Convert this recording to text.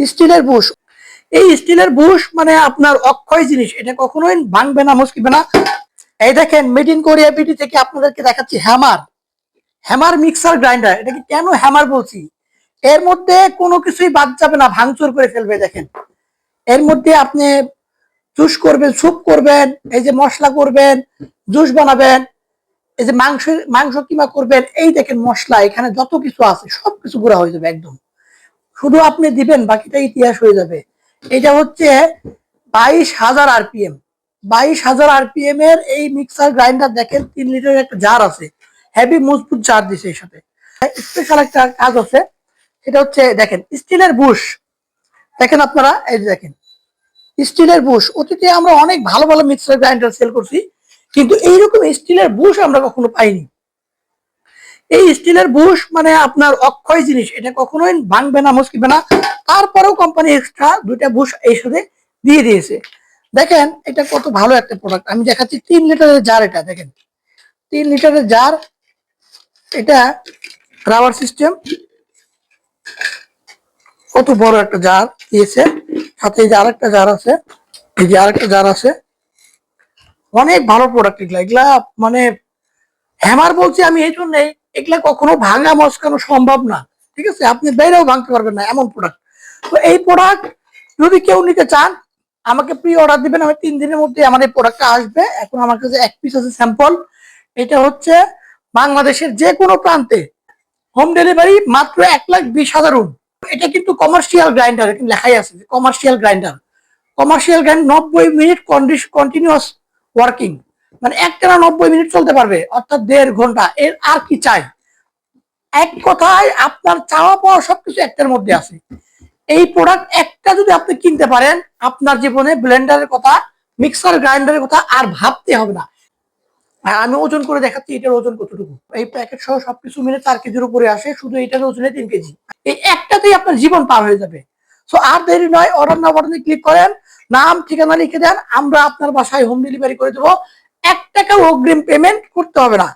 স্টিলের বুশ। এই স্টিলের বুশ মানে আপনার অক্ষয় জিনিস। এটা কখনোই ভাঙবে না মুশকিবে না। এই দেখেন মেড ইন কোরিয়া বিটি থেকে আপনাদেরকে দেখাচ্ছি হ্যামার হ্যামার মিক্সার গ্রাইন্ডার এটাকে কেন হ্যামার বলছি? এর মধ্যে কোনো কিছুই বাদ যাবে না, ভাঙচুর করে ফেলবে, দেখেন। এর মধ্যে আপনি জুস করবেন, স্যুপ করবেন, এই যে মশলা করবেন, জুস বানাবেন, এই যে মাংস মাংস কিমা করবেন, এই দেখেন মশলা, এখানে যত কিছু আছে, সবকিছু গুঁড়া হয়ে যাবে একদম। শুধু আপনি দিবেন, বাকিটা ইতিহাস হয়ে যাবে। এটা হচ্ছে বাইশ হাজার আরপিএম। বাইশ হাজার আরপিএম এর এই মিক্সার গ্রাইন্ডার দেখেন, তিন লিটারের একটা জার আছে। হেভি মজবুত জার দিছে এর সাথে। স্পেশাল একটা কাজ আছে, সেটা হচ্ছে দেখেন, স্টিলের বুশ। দেখেন আপনারা, এই দেখেন, স্টিলের বুশ। অতীতে আমরা অনেক ভালো ভালো মিক্সার গ্রাইন্ডার সেল করছি, কিন্তু এইরকম স্টিলের বুশ আমরা কখনো পাইনি। এই স্টিলের বুশ মানে আপনার অক্ষয় জিনিস, এটা কখনোই ভাঙবে না মুশকিবে না। তারপরেও কোম্পানি এক্সট্রা দুইটা বুশ এই সাথে দিয়ে দিয়েছে। দেখেন, এটা কত ভালো একটা প্রোডাক্ট আমি দেখাচ্ছি তিন লিটারের জার এটা, দেখেন। তিন লিটারের জার এটা রাবার সিস্টেম কত বড় একটা জার দিয়েছে। সাথে এই যে আরেকটা জার আছে। এই যে আরেকটা জার আছে। অনেক ভালো প্রোডাক্ট এগুলা। এগুলা মানে হ্যামার বলছি আমি এই জন্যই। এগুলা কখনো ভাঙা মস্কানো সম্ভব না, ঠিক আছে? আপনি বাইরেও ভাঙতে পারবেন না, এমন প্রোডাক্ট তো এই প্রোডাক্ট যদি কেউ নিতে চান, আমাকে প্রি অর্ডার দিবেন, আমি তিন দিনের মধ্যে আমার এই প্রোডাক্টটা আসবে। এখন আমার কাছে এক পিস আছে স্যাম্পল এটা হচ্ছে বাংলাদেশের যে কোনো প্রান্তে হোম ডেলিভারি মাত্র এক লাখ বিশ হাজার এটা কিন্তু কমার্শিয়াল গ্রাইন্ডার এখানে লেখাই আছে কমার্শিয়াল গ্রাইন্ডার কমার্শিয়াল গ্রাইন্ড নব্বই মিনিট কন্টিনিউয়াস ওয়ার্কিং মানে একটানা নব্বই মিনিট চলতে পারবে, অর্থাৎ দেড় ঘণ্টা। এর আর কি চাই? এক কথায় আপনার চাওয়া পাওয়া সবকিছু একটার মধ্যে আছে। এই প্রোডাক্ট একটা যদি আপনি কিনতে পারেন, আপনার জীবনে ব্লেন্ডারের কথা মিক্সার গ্রাইন্ডারের কথা আর ভাবতে হবে না। আর আমি ওজন করে দেখাচ্ছি, এটার ওজন কতটুকু? এই প্যাকেট সহ সবকিছু মিলে চার কেজির উপরে আসে, শুধু এটার ওজনে তিন কেজি। এই একটাতেই আপনার জীবন পার হয়ে যাবে। সো আর দেরি নয় অর্ডার না বাটনে ক্লিক করেন, নাম, ঠিকানা লিখে দেন, আমরা আপনার বাসায় হোম ডেলিভারি করে দেবো। এক টাকা অগ্রিম পেমেন্ট করতে হবে না।